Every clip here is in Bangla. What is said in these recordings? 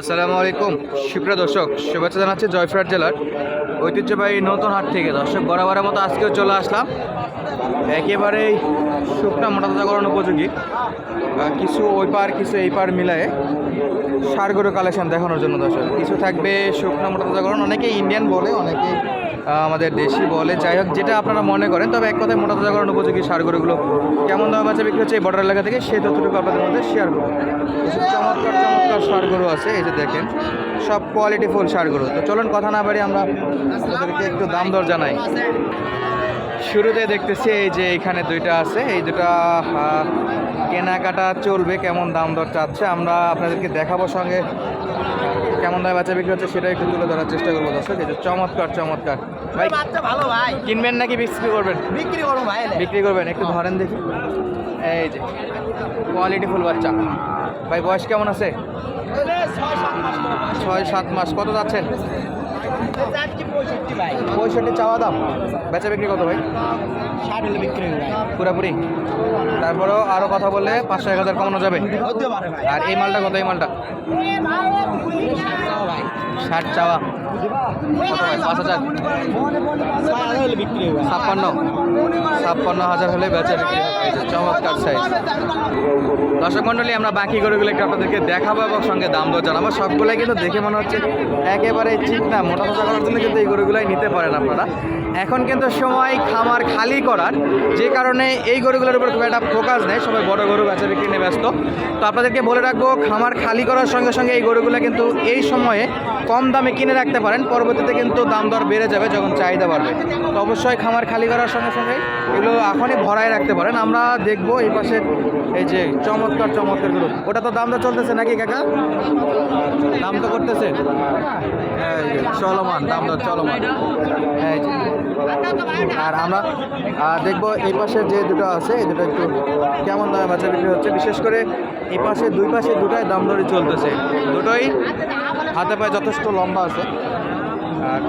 আসসালামু আলাইকুম। সুপ্রিয় দর্শক, শুভেচ্ছা জানাচ্ছি জয়ফ্রাট জেলার ঐতিহ্যবাহী নতুন হাট থেকে। দর্শক বরাবরের মতো আজকেও চলে আসলাম। একেবারেই শুকনা মোটাতাজাকরণ উপযোগী। কিছু ওই পার, কিছু এই পার মিলায়ে সারগরু কালেকশন দেখানোর জন্য দর্শক। কিছু থাকবে শুকনা মোটাতাজাকরণ অনেকে ইন্ডিয়ান বলে অনেকে আমাদের দেশি বলে। যাই হোক, যেটা আপনারা মনে করেন, তবে এক কথায় মোটা তাজা মোটাতাজাকরণ উপযোগী সারগরুগুলো কেমন দামে বাচ্চা বিক্রি হচ্ছে এই বর্ডার এলাকা থেকে, সেই তথ্যটুকু আপনাদের মধ্যে শেয়ার করব। কিছু চমৎকার চমৎকার সারগরু আছে, এই যে দেখেন, সব কোয়ালিটি ফুল সারগরু। তো চলুন, কথা না বাড়ি আমরা আপনাদেরকে একটু দাম দর জানাই। শুরুতে দেখতেছি এই যে এখানে দুইটা আছে, এই দুটা কেনাকাটা চলবে কেমন দাম দর চাচ্ছে আমরা আপনাদেরকে দেখাবো সঙ্গে। কেমন দামে বাচ্চা বিক্রি হচ্ছে সেটা একটু তুলে ধরার চেষ্টা করব দর্শক। এই যে চমৎকার চমৎকার। ভাই বাচ্চা ভালো ভাই। কিনবেন নাকি বিক্রি করবেন? বিক্রি করো ভাই বিক্রি করবেন একটু ধরেন দেখি। এই যে কোয়ালিটি ফুল বাচ্চা। ভাই বয়স কেমন আছে? ছয় সাত মাস কত যাচ্ছেন? পঁয়ষট্টি চাওয়া দাম। বেচা বিক্রি কত ভাই? ষাট হলে বিক্রি পুরাপুরি। তারপরেও আরও কথা বললে পাঁচশো এক হাজার কমানো যাবে। আর এই মালটা কত? এই মালটা? ষাট চাওয়া। পাঁচ হাজার। ছাপ্পান্ন। ছাপ্পান্ন হাজার হলে চমৎকার সাইজ দর্শক মণ্ডলী, আমরা বাকি গরুগুলো একটু আপনাদেরকে দেখাবো এবং সঙ্গে দাম দর জানাব। সবগুলাই কিন্তু দেখে মনে হচ্ছে একেবারে ঠিক না মোটা মোটা করার জন্য কিন্তু এই গরুগুলাই নিতে পারেন আপনারা। এখন কিন্তু সময় খামার খালি করার। যে কারণে এই গরুগুলোর উপর খুব একটা ফোকাস নেই। সবাই বড় গরু বেচা বিক্রি নিয়ে ব্যস্ত। তো আপনাদেরকে বলে রাখব, খামার খালি করার সঙ্গে সঙ্গে এই গরুগুলো কিন্তু এই সময়ে কম দামে কিনে রাখতে পারেন, পরবর্তীতে কিন্তু দাম দর বেড়ে যাবে যখন চাহিদা বাড়বে। তো অবশ্যই খামার খালি করার সঙ্গে সঙ্গে এগুলো এখনই ভরায় রাখতে পারেন। আমরা দেখব এই পাশে এই যে চমৎকার চমৎকার গরু ওটা তো দাম দর চলতেছে নাকি কাকা? দাম তো করতেছে। চলমান, দাম দর চলমান। আর আমরা দেখব এই পাশে যে দুটো আছে, এই দুটো একটু কেমন দামে বাচ্চা বিক্রি হচ্ছে। বিশেষ করে এই পাশে, দুই পাশে দুটাই দাম দরই চলতেছে। দুটোই হাতে পায়ে যথেষ্ট লম্বা আছে। আর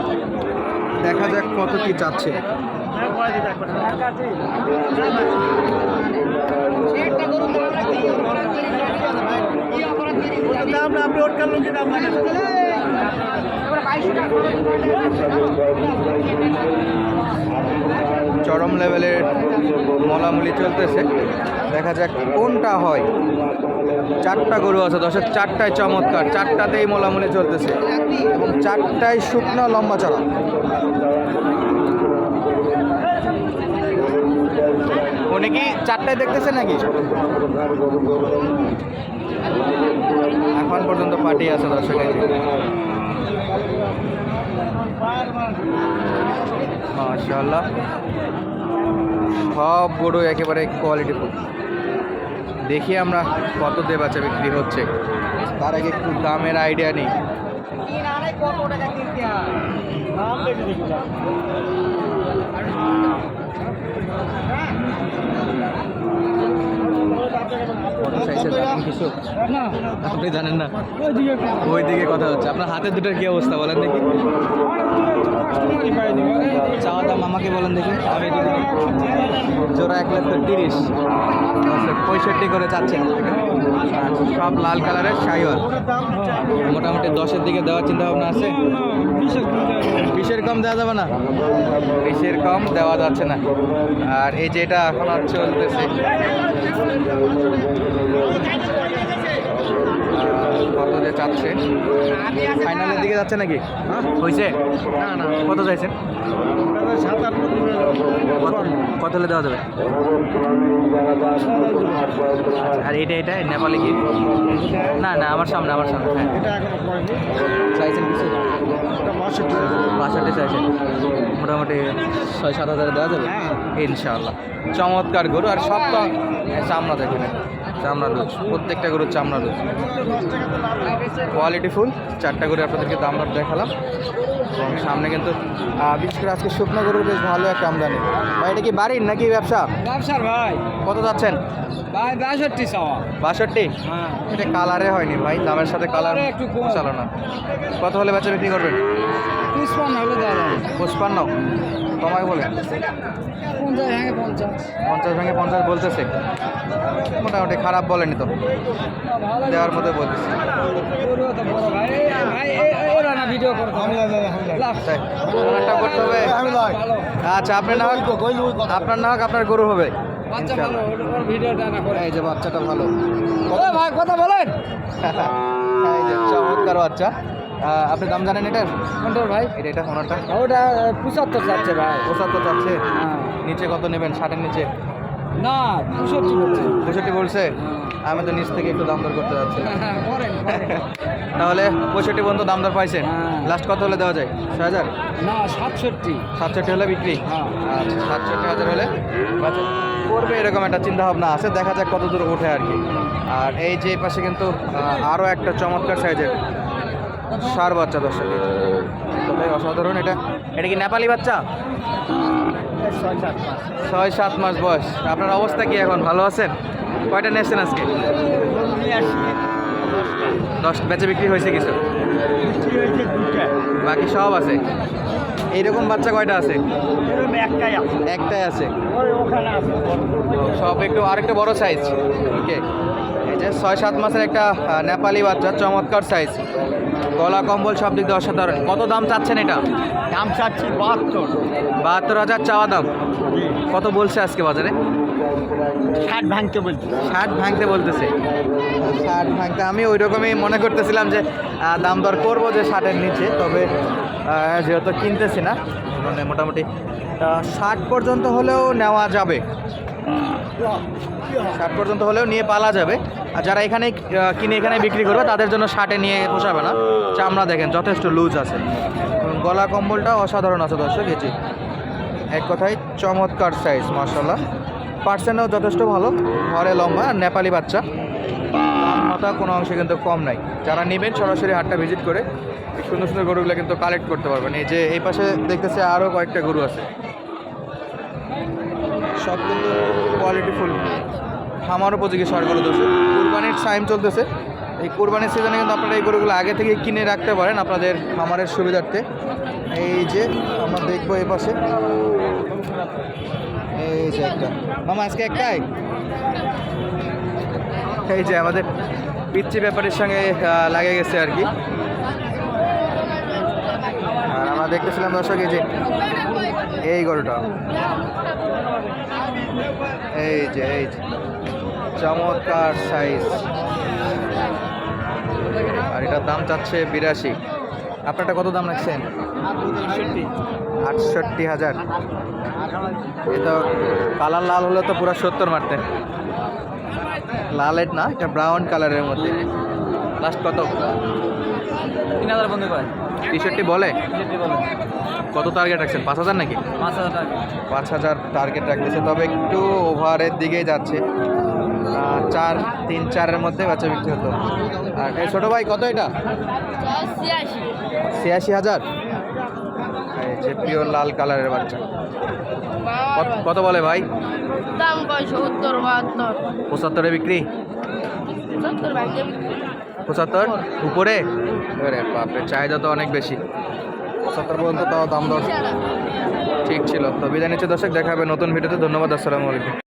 দেখা যাক কত কি চাচ্ছে। দাম আপনি ওট লোকের দাম চরম লেভেলের মলামলি চলতেছে। দেখা যাক কোনটা হয়। চারটা গরু আছে দশের চারটায় চমৎকার, চারটাতেই মোলামুলি চলতেছে। এবং চারটায় শুকনো লম্বা চড়া। উনি কি চারটায় দেখতেছে নাকি? এখন পর্যন্ত পার্টি আছে দর্শক মাশাআল্লাহ। সব গরু একেবারে কোয়ালিটি ফুল। দেখি আমরা কত দিয়ে বাচ্চা বিক্রি হচ্ছে। তার আগে একটু দামের আইডিয়া নেই। কিনতে হয় দাম কিছু আপনি জানেন না। ওই দিকে কথা হচ্ছে। আপনার হাতের দুটোর কি অবস্থা বলেন দেখি। চাওয়া দাম আমাকে বলেন দেখি। আমি জোড়া এক লক্ষ তিরিশ। আচ্ছা, পঁয়ষট্টি করে চাচ্ছেন। আচ্ছা, সব লাল কালারের শাইওয়াল। মোটামুটি দশের দিকে দেওয়ার চিন্তা ভাবনা আছে কম দেওয়া যাবে না? বিশের কম দেওয়া যাচ্ছে না। আর এই যে এটা এখন আর চলতেছে। কত যে চাচ্ছে? ফাইনালের দিকে যাচ্ছে নাকি? হয়েছে না না। কত চাইছেন? সাত আট কত হলে দেওয়া যাবে? আর এটা এটা? নেপালে কি? না না আমার সামনে আমার সামনে হ্যাঁ। চাইছেন কিছু? বাষট্টি চাইছেন। মোটামুটি ছয় সাত হাজারে দেওয়া যাবে? হ্যাঁ। ইনশাআল্লাহ। চমৎকার গরু। আর সব তো চামড়া দেখেন। চামড়া রোজ। প্রত্যেকটা গরুর চামড়া রোজ। কোয়ালিটি ফুল চারটা গরু আপনাদেরকে দাম দেখালাম। এবং সামনে কিন্তু বিশেষ করে আজকে শুকনো গরুর বেশ ভালো একটা আমদানি। ভাই এটা কি বাড়ির নাকি ব্যবসা? ব্যবসার ভাই। কত যাচ্ছেন? ভাই বাষট্টি চাওয়া। বাষট্টি? হ্যাঁ। এটা কালারে হয়নি ভাই দামের সাথে কালার একটু। চালো না কত হলে বেচা বিক্রি করবেন? পুষ্পান্ন হলে দেওয়া যাবে। পঁচপান্ন? কমায় বলেন পঞ্চাশ হ্যাঁ পঞ্চাশ। পঞ্চাশ ভেঙে পঞ্চাশ বলতেছে। মোটামুটি খারাপ বলেনি তো। দেওয়ার মতো বলতেছে। করতে হবে। আচ্ছা আপনার না আপনার না হোক আপনার গরু হবে। এই যে বাচ্চাটা ভালো। কথা বলেন। এই যে চমৎকার বাচ্চা। আপনি দাম জানেন এটার? কোনটার ভাই? এটা এটা ওনারটা ওটা পঁচাত্তর যাচ্ছে ভাই। পঁচাত্তর চাচ্ছে। হ্যাঁ। নিচে কত নেবেন? ষাটের নিচে? না পঁয়ষট্টি বলছে। পঁয়ষট্টি বলছে? আমি তো নিচ থেকে একটু দাম দর করতে যাচ্ছি। করেন তাহলে পঁয়ষট্টি পর্যন্ত দাম দর পাইছেন? হ্যাঁ। লাস্ট কত হলে দেওয়া যায়? ছয় হাজার? না সাতষট্টি। সাতষট্টি হলে বিক্রি? হ্যাঁ। আচ্ছা সাতষট্টি হাজার হলে করবে এরকম একটা চিন্তা ভাবনা আছে দেখা যাক কত দূর ওঠে আর কি। আর এই যে পাশে কিন্তু আরও একটা চমৎকার সাইজের সার বাচ্চা দর্শক যে। কোথায় অসাধারণ এটা? এটা কি নেপালি বাচ্চা? ছয় সাত মাস বয়স। আপনার অবস্থা কি এখন? ভালো আছেন? কয়টা নিয়েছেন আজকে? দশ বেচে বিক্রি হয়েছে কিছু? বাকি সব আছে? এইরকম বাচ্চা কয়টা আছে? একটাই আছে। সব একটু আরেকটু বড় সাইজ ওকে এই যে ছয় সাত মাসের একটা নেপালি বাচ্চা চমৎকার সাইজ গলা কম্বল সব দিক দিয়ে অসাধারণ। কত দাম চাচ্ছেন এটা? দাম চাচ্ছি বাহাত্তর। বাহাত্তর হাজার চাওয়া দাম। কত বলছে আজকে বাজারে? ষাট ভাঙতে বলছি। ষাট ভাঙতে বলতেছে। ষাট ভাঙতে। আমি ওই রকমই মনে করতেছিলাম যে দাম দর করব যে ষাটের নিচে তবে যেহেতু কিনতেছি না মানে মোটামুটি ষাট পর্যন্ত হলেও নেওয়া যাবে। ষাট পর্যন্ত হলেও নিয়ে পালা যাবে। আর যারা এখানে কিনে এখানে বিক্রি করবে, তাদের জন্য শার্টে নিয়ে পোষাবে না। চামড়া দেখেন, যথেষ্ট লুজ আছে। গলা কম্বলটা অসাধারণ আছে দর্শক এটি এক কথায় চমৎকার সাইজ মার্শাল্লাহ পার্সেন্টও যথেষ্ট ভালো, ঘরে লম্বা, আর নেপালি বাচ্চা। মাথা কোনো অংশে কিন্তু কম নাই। যারা নেবেন, সরাসরি হাটটা ভিজিট করে সুন্দর সুন্দর গরুগুলো কিন্তু কালেক্ট করতে পারবেন। এই যে, এই পাশে দেখতেছে আরও কয়েকটা গরু আছে। সব কিন্তু কোয়ালিটি ফুল খামার উপযোগী সার গরু দর্শক কুরবানির টাইম চলতেছে। এই কুরবানির সিজনে কিন্তু আপনারা এই গরুগুলো আগে থেকে কিনে রাখতে পারেন আপনাদের খামারের সুবিধার্থে। এই যে আমরা দেখব এ পাশে। এই যে একটা। মামা, আজকে একটাই? এই যে আমাদের পিচ্ছি ব্যাপারের সঙ্গে লাগে গেছে আর কি। দেখতেছিলাম দর্শক, এই যে এই গরুটা। এই যে এই যে। চমৎকার সাইজ আর এটার দাম চাচ্ছে বিরাশি। আপনারটা কত দাম রাখছেন? আটষট্টি হাজার। এটা কালার লাল হলে তো পুরো সত্তর মারতেন লালের না, এটা ব্রাউন কালারের মধ্যে। লাস্ট কত? তিন হাজার বন্ধু করে টি বলে? কত টার্গেট রাখছেন? পাঁচ হাজার নাকি? পাঁচ হাজার পাঁচ হাজার টার্গেট রাখতেছে তবে একটু ওভারের দিকেই যাচ্ছে। চার তিন চারের মধ্যে বাচ্চা বিক্রি হতো। আর এই ছোটো ভাই কত এটা? ছিয়াশি। হাজার? যে পিওর লাল কালারের বাচ্চা। কত- কত বলে ভাই? দাম কয় সত্তর বাহাত্তর। পঁচাত্তরে বিক্রি। পঁচাত্তর? উপরে? বাপরে, চাহিদা তো অনেক বেশি। পঁচাত্তর পর্যন্ত তাও দাম দর। ঠিক ছিল। তো বিদায় নিচ্ছে দর্শক, দেখা হবে নতুন ভিডিওতে। ধন্যবাদ, আসসালামু আলাইকুম।